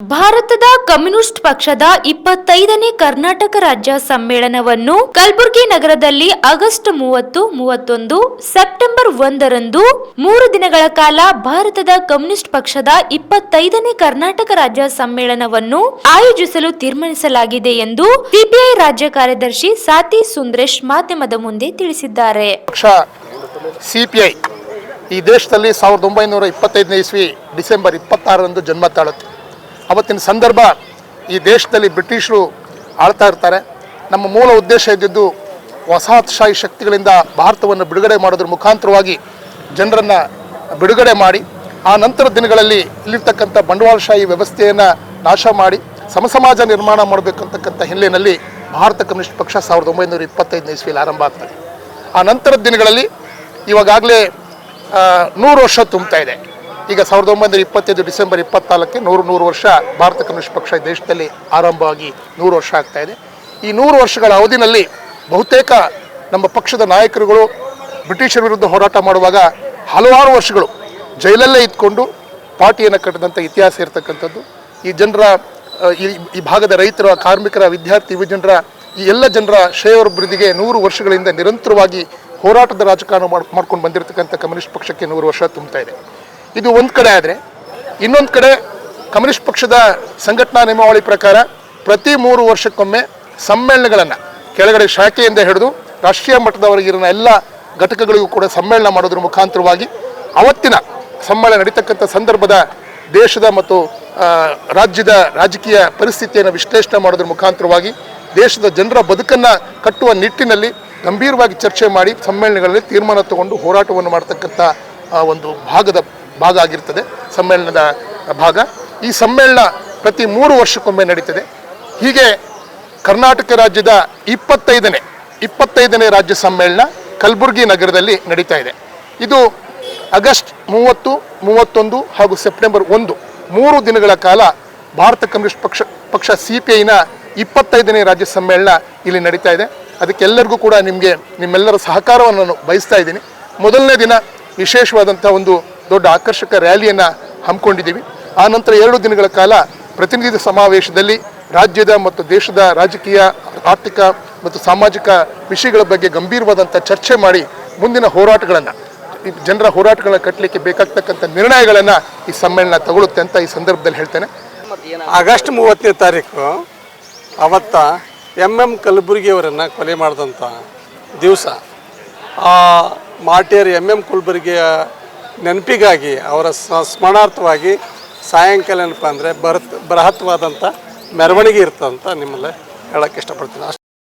ಭಾರತದ ಕಮ್ಯುನಿಸ್ಟ್ ಪಕ್ಷದ ಇಪ್ಪತ್ತೈದನೇ ಕರ್ನಾಟಕ ರಾಜ್ಯ ಸಮ್ಮೇಳನವನ್ನು ಕಲಬುರಗಿ ನಗರದಲ್ಲಿ ಆಗಸ್ಟ್ ಮೂವತ್ತು, ಮೂವತ್ತೊಂದು, ಸೆಪ್ಟೆಂಬರ್ ಒಂದರಂದು ಮೂರು ದಿನಗಳ ಕಾಲ ಭಾರತದ ಕಮ್ಯುನಿಸ್ಟ್ ಪಕ್ಷದ ಇಪ್ಪತ್ತೈದನೇ ಕರ್ನಾಟಕ ರಾಜ್ಯ ಸಮ್ಮೇಳನವನ್ನು ಆಯೋಜಿಸಲು ತೀರ್ಮಾನಿಸಲಾಗಿದೆ ಎಂದು ಸಿಪಿಐ ರಾಜ್ಯ ಕಾರ್ಯದರ್ಶಿ ಸಾತಿ ಸುಂದ್ರೇಶ್ ಮಾಧ್ಯಮದ ಮುಂದೆ ತಿಳಿಸಿದ್ದಾರೆ. ಸಿಪಿಐ ಈ ದೇಶದಲ್ಲಿ ಸಾವಿರದ ಒಂಬೈನೂರ ಇಪ್ಪತ್ತೈದನೇ ಇಸ್ವಿ ಡಿಸೆಂಬರ್ ಇಪ್ಪತ್ತಾರರಂದು ಜನ್ಮ ತಾಳುತ್ತೆ. ಅವತ್ತಿನ ಸಂದರ್ಭ ಈ ದೇಶದಲ್ಲಿ ಬ್ರಿಟಿಷರು ಆಳ್ತಾ ಇರ್ತಾರೆ. ನಮ್ಮ ಮೂಲ ಉದ್ದೇಶ ಇದ್ದಿದ್ದು ವಸಾಹತುಶಾಹಿ ಶಕ್ತಿಗಳಿಂದ ಭಾರತವನ್ನು ಬಿಡುಗಡೆ ಮಾಡೋದ್ರ ಮುಖಾಂತರವಾಗಿ ಜನರನ್ನು ಬಿಡುಗಡೆ ಮಾಡಿ, ಆ ನಂತರ ದಿನಗಳಲ್ಲಿ ಇಲ್ಲಿರ್ತಕ್ಕಂಥ ಬಂಡವಾಳಶಾಹಿ ವ್ಯವಸ್ಥೆಯನ್ನು ನಾಶ ಮಾಡಿ, ಸಮಸಮಾಜ ನಿರ್ಮಾಣ ಮಾಡಬೇಕಂತಕ್ಕಂಥ ಹಿನ್ನೆಲೆಯಲ್ಲಿ ಭಾರತ ಕಮ್ಯುನಿಸ್ಟ್ ಪಕ್ಷ ಸಾವಿರದ ಒಂಬೈನೂರ ಇಪ್ಪತ್ತೈದನೇ ಇಸ್ವಿಯಲ್ಲಿ ಆರಂಭ ಆಗ್ತದೆ. ಆ ನಂತರದ ದಿನಗಳಲ್ಲಿ ಇವಾಗಾಗಲೇ ನೂರು ವರ್ಷ ತುಂಬ್ತಾ ಇದೆ. ಈಗ ಸಾವಿರದ ಒಂಬೈನೂರ ಇಪ್ಪತ್ತೈದು ಡಿಸೆಂಬರ್ ಇಪ್ಪತ್ನಾಲ್ಕಕ್ಕೆ ನೂರು ನೂರು ವರ್ಷ ಭಾರತ ಕಮ್ಯುನಿಸ್ಟ್ ಪಕ್ಷ ದೇಶದಲ್ಲಿ ಆರಂಭವಾಗಿ ನೂರು ವರ್ಷ ಆಗ್ತಾ ಇದೆ. ಈ ನೂರು ವರ್ಷಗಳ ಅವಧಿನಲ್ಲಿ ಬಹುತೇಕ ನಮ್ಮ ಪಕ್ಷದ ನಾಯಕರುಗಳು ಬ್ರಿಟಿಷರ ವಿರುದ್ಧ ಹೋರಾಟ ಮಾಡುವಾಗ ಹಲವಾರು ವರ್ಷಗಳು ಜೈಲಲ್ಲೇ ಇದ್ಕೊಂಡು ಪಾರ್ಟಿಯನ್ನು ಕಟ್ಟಿದಂಥ ಇತಿಹಾಸ ಇರತಕ್ಕಂಥದ್ದು. ಈ ಜನರ, ಈ ಭಾಗದ ರೈತರ, ಕಾರ್ಮಿಕರ, ವಿದ್ಯಾರ್ಥಿ ಯುವಜನರ ಈ ಎಲ್ಲ ಜನರ ಶ್ರೇಯೋಭಿವೃದ್ಧಿಗೆ ನೂರು ವರ್ಷಗಳಿಂದ ನಿರಂತರವಾಗಿ ಹೋರಾಟದ ರಾಜಕಾರಣ ಮಾಡ್, ಮಾಡ್ಕೊಂಡು ಬಂದಿರತಕ್ಕಂಥ ಕಮ್ಯುನಿಸ್ಟ್ ಪಕ್ಷಕ್ಕೆ ನೂರು ವರ್ಷ ತುಂಬ್ತಾ ಇದೆ. ಇದು ಒಂದು ಕಡೆ ಆದರೆ ಇನ್ನೊಂದು ಕಡೆ ಕಮ್ಯುನಿಸ್ಟ್ ಪಕ್ಷದ ಸಂಘಟನಾ ನಿಯಮಾವಳಿ ಪ್ರಕಾರ ಪ್ರತಿ ಮೂರು ವರ್ಷಕ್ಕೊಮ್ಮೆ ಸಮ್ಮೇಳನಗಳನ್ನು ಕೆಳಗಡೆ ಶಾಖೆಯಿಂದ ಹಿಡಿದು ರಾಷ್ಟ್ರೀಯ ಮಟ್ಟದವರೆಗಿರುವ ಎಲ್ಲ ಘಟಕಗಳಿಗೂ ಕೂಡ ಸಮ್ಮೇಳನ ಮಾಡೋದ್ರ ಮುಖಾಂತರವಾಗಿ ಅವತ್ತಿನ ಸಮ್ಮೇಳನ ನಡೀತಕ್ಕಂಥ ಸಂದರ್ಭದ ದೇಶದ ಮತ್ತು ರಾಜ್ಯದ ರಾಜಕೀಯ ಪರಿಸ್ಥಿತಿಯನ್ನು ವಿಶ್ಲೇಷಣೆ ಮಾಡೋದ್ರ ಮುಖಾಂತರವಾಗಿ ದೇಶದ ಜನರ ಬದುಕನ್ನು ಕಟ್ಟುವ ನಿಟ್ಟಿನಲ್ಲಿ ಗಂಭೀರವಾಗಿ ಚರ್ಚೆ ಮಾಡಿ ಸಮ್ಮೇಳನಗಳಲ್ಲಿ ತೀರ್ಮಾನ ತಗೊಂಡು ಹೋರಾಟವನ್ನು ಮಾಡ್ತಕ್ಕಂಥ ಒಂದು ಭಾಗದ ಭಾಗ ಆಗಿರ್ತದೆ. ಸಮ್ಮೇಳನದ ಭಾಗ. ಈ ಸಮ್ಮೇಳನ ಪ್ರತಿ ಮೂರು ವರ್ಷಕ್ಕೊಮ್ಮೆ ನಡೀತದೆ. ಹೀಗೆ ಕರ್ನಾಟಕ ರಾಜ್ಯದ ಇಪ್ಪತ್ತೈದನೇ ಇಪ್ಪತ್ತೈದನೇ ರಾಜ್ಯ ಸಮ್ಮೇಳನ ಕಲಬುರಗಿ ನಗರದಲ್ಲಿ ನಡೀತಾ ಇದೆ. ಇದು ಆಗಸ್ಟ್ ಮೂವತ್ತು, ಮೂವತ್ತೊಂದು ಹಾಗೂ ಸೆಪ್ಟೆಂಬರ್ ಒಂದು, ಮೂರು ದಿನಗಳ ಕಾಲ ಭಾರತ ಕಮ್ಯುನಿಸ್ಟ್ ಪಕ್ಷ ಪಕ್ಷ ಸಿ ಪಿ ಐನ ಇಪ್ಪತ್ತೈದನೇ ರಾಜ್ಯ ಸಮ್ಮೇಳನ ಇಲ್ಲಿ ನಡೀತಾ ಇದೆ. ಅದಕ್ಕೆಲ್ಲರಿಗೂ ಕೂಡ ನಿಮಗೆ, ನಿಮ್ಮೆಲ್ಲರ ಸಹಕಾರವನ್ನು ನಾನು ಬಯಸ್ತಾ ಇದ್ದೀನಿ. ಮೊದಲನೇ ದಿನ ವಿಶೇಷವಾದಂಥ ಒಂದು ದೊಡ್ಡ ಆಕರ್ಷಕ ರ್ಯಾಲಿಯನ್ನು ಹಮ್ಮಿಕೊಂಡಿದ್ದೀವಿ. ಆ ನಂತರ ಎರಡು ದಿನಗಳ ಕಾಲ ಪ್ರತಿನಿಧಿ ಸಮಾವೇಶದಲ್ಲಿ ರಾಜ್ಯದ ಮತ್ತು ದೇಶದ ರಾಜಕೀಯ, ಆರ್ಥಿಕ ಮತ್ತು ಸಾಮಾಜಿಕ ವಿಷಯಗಳ ಬಗ್ಗೆ ಗಂಭೀರವಾದಂಥ ಚರ್ಚೆ ಮಾಡಿ ಮುಂದಿನ ಹೋರಾಟಗಳನ್ನು ಜನರ ಹೋರಾಟಗಳನ್ನು ಕಟ್ಟಲಿಕ್ಕೆ ಬೇಕಾಗ್ತಕ್ಕಂಥ ನಿರ್ಣಯಗಳನ್ನು ಈ ಸಮ್ಮೇಳನ ತಗೊಳ್ಳುತ್ತೆ ಅಂತ ಈ ಸಂದರ್ಭದಲ್ಲಿ ಹೇಳ್ತೇನೆ. ಆಗಸ್ಟ್ ಮೂವತ್ತನೇ ತಾರೀಕು ಅವತ್ತ ಎಂ ಎಂ ಕಲಬುರ್ಗಿಯವರನ್ನು ಕೊಲೆ ಮಾಡಿದಂಥ ದಿವಸ. ಆ ಮಾಟೇರ್ ಎಂ ಎಂ ಕಲಬುರ್ಗಿಯ ನೆನಪಿಗಾಗಿ ಅವರ ಸ್ಮರಣಾರ್ಥವಾಗಿ ಸಾಯಂಕಾಲ ಏನಪ್ಪ ಅಂದರೆ ಬರತ್ ಬೃಹತ್ವಾದಂಥ ಮೆರವಣಿಗೆ ಇರ್ತಂತ ನಿಮ್ಮಲ್ಲೇ ಹೇಳಕ್ಕೆ ಇಷ್ಟಪಡ್ತೀನಿ.